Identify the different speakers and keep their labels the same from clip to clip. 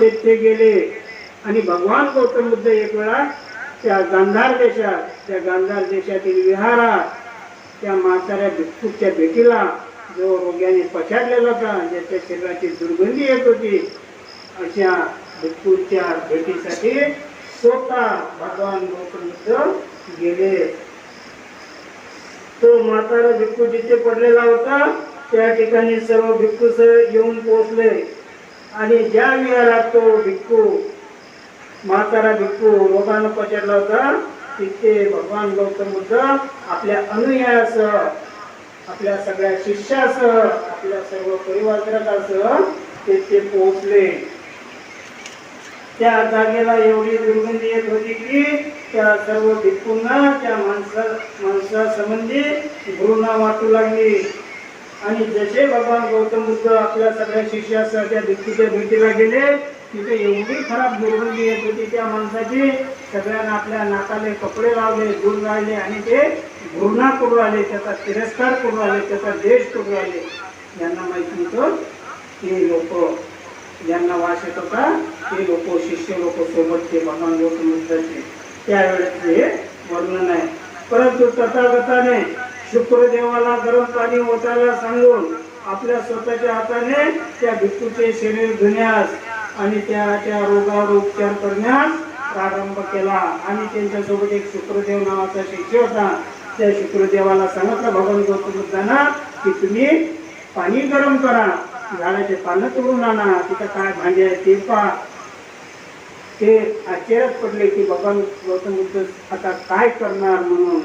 Speaker 1: ते ते गेले. आणि भगवान गौतम बुद्ध एक वेळा त्या गांधार देशात त्या गांधार देशातील विहारात त्या म्हाताऱ्या भिक्षूच्या भेटीला जो रोग्याने पछाडलेला होता ज्याच्या शरीराची दुर्गंधी येत होती अशा भिक्षूच्या भेटीसाठी स्वतः भगवान गौतम बुद्ध गेले. तो म्हातारा भिक्खू जिथे पडलेला होता त्या ठिकाणी सर्व भिक्खू येऊन पोहोचले. आणि ज्या विहारात तो भिक्खू म्हातारा भिक्खू लोकांना पचडला होता तिथे भगवान गौतम बुद्ध आपल्या अनुयायासह आपल्या सगळ्या शिष्यासह आपल्या सर्व परिवारासह तेथे पोहोचले. त्या जागेला एवढी दुर्गंधी येत होती की त्या सर्व भिक्खूंना त्या माणसा माणसासंबंधी घृणा वाटू लागली. आणि जसे भगवान गौतम बुद्ध आपल्या सगळ्या शिष्यासह त्या भिक्खूच्या भेटीला गेले तिथे एवढी खराब दुर्गंधी येत होती त्या माणसाची. सगळ्यांना आपल्या नाकाले कपडे लावले दूर राहिले आणि ते घृणा करू आले त्याचा तिरस्कार करू आले त्याचा देश करू आले यांना माहिती नव्हतं ते लोक ज्यांना वास येत होता ते लोक शिष्य लोक सोबत ते भगवान गौतम बुद्धाचे. त्यावेळेस हे वर्णन आहे. परंतु तथागताने शुक्रदेवाला गरम पाणी ओतायला सांगून आपल्या स्वतःच्या हाताने त्या भिक्खूचे शरीर धुण्यास आणि त्या रोगावर उपचार करण्यास प्रारंभ केला. आणि त्यांच्यासोबत एक शुक्रदेव नावाचा शिष्य होता. त्या शुक्रदेवाला सांगितलं भगवान गौतम बुद्धांना की तुम्ही पाणी गरम करा. झाडाचे पानं तोडून आणा. तिथं काय भांडे आहे ते पहा. ते आश्चर्यात पडले की भगवान गौतम बुद्ध आता काय करणार म्हणून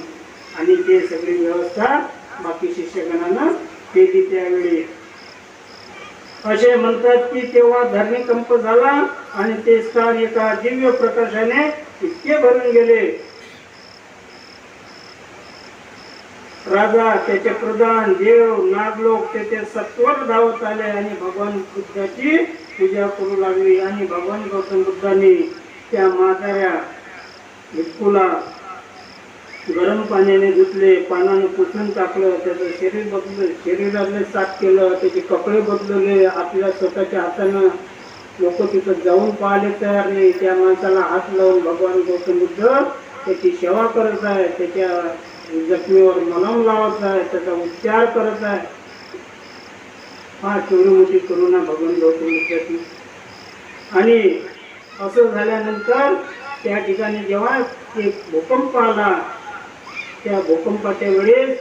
Speaker 1: आणि ते सगळी व्यवस्था बाकी शिक्षकांना केली त्यावेळी. असे म्हणतात की तेव्हा धरणीकंप झाला आणि ते स्थान एका दिव्य प्रकाशाने इतके भरून गेले. राजा त्याचे प्रधान देव नागलोक त्याचे सत्वर धावत आले आणि भगवान बुद्धाची पूजा करू लागली आणि भगवान गौतम बुद्धांनी त्या म्हाताऱ्या भिक्कूला गरम पाण्याने धुतले पानाने पुसून टाकलं त्याचं शरीर बदल शरीरातले साफ केलं त्याचे कपडे बदलले आपल्या स्वतःच्या हातानं लोक तिथं जाऊन पाहिले तयार नाही. त्या माणसाला हात लावून भगवान गौतम बुद्ध त्याची सेवा करत आहे त्याच्या जखमीवर मलम लावत आहे त्याचा उपचार करत आहे. हा केवढी मोठी करुणा भगवान गौतम बुद्धाची आणि असं झाल्यानंतर त्या ठिकाणी जेव्हा एक भूकंप आला त्या भूकंपाच्या वेळेस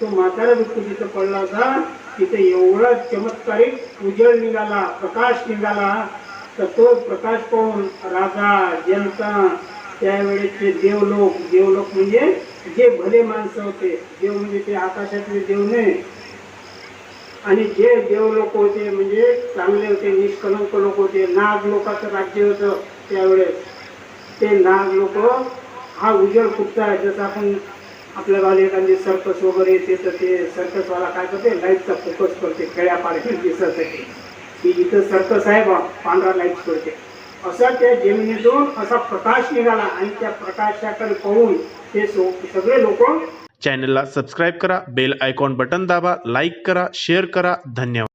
Speaker 1: तो म्हातारा भिक्खू तिथं पडला होता. तिथे एवढा चमत्कारिक उजळ निघाला प्रकाश निघाला. तर तो प्रकाश पाहून राजा जनता त्यावेळेचे देवलोक देवलोक म्हणजे जे भले माणसं होते देव म्हणजे ते आकाशातले देव नाही. आणि जे देव लोक होते म्हणजे चांगले होते निष्कलंक लोक होते नाग लोकाचं राज्य होतं त्यावेळेस. ते नाग लोक हा उजळ कुठचा आहे जसं आपण आपल्या गावाला एखादी सर्कस वगैरे येते तर ते सर्कसवाला काय करते लाईटचा फोकस करते खेड्या पाड्यात दिसण्यासाठी की इथं सर्कस आहे बा पांढरा लाइट करते. असा त्या जमिनीतून असा प्रकाश निघाला आणि त्या प्रकाशाकडे पाहून ते सो सगळे लोक
Speaker 2: चॅनलला सबस्क्राईब करा बेल आयकॉन बटन दाबा लाईक करा शेअर करा. धन्यवाद.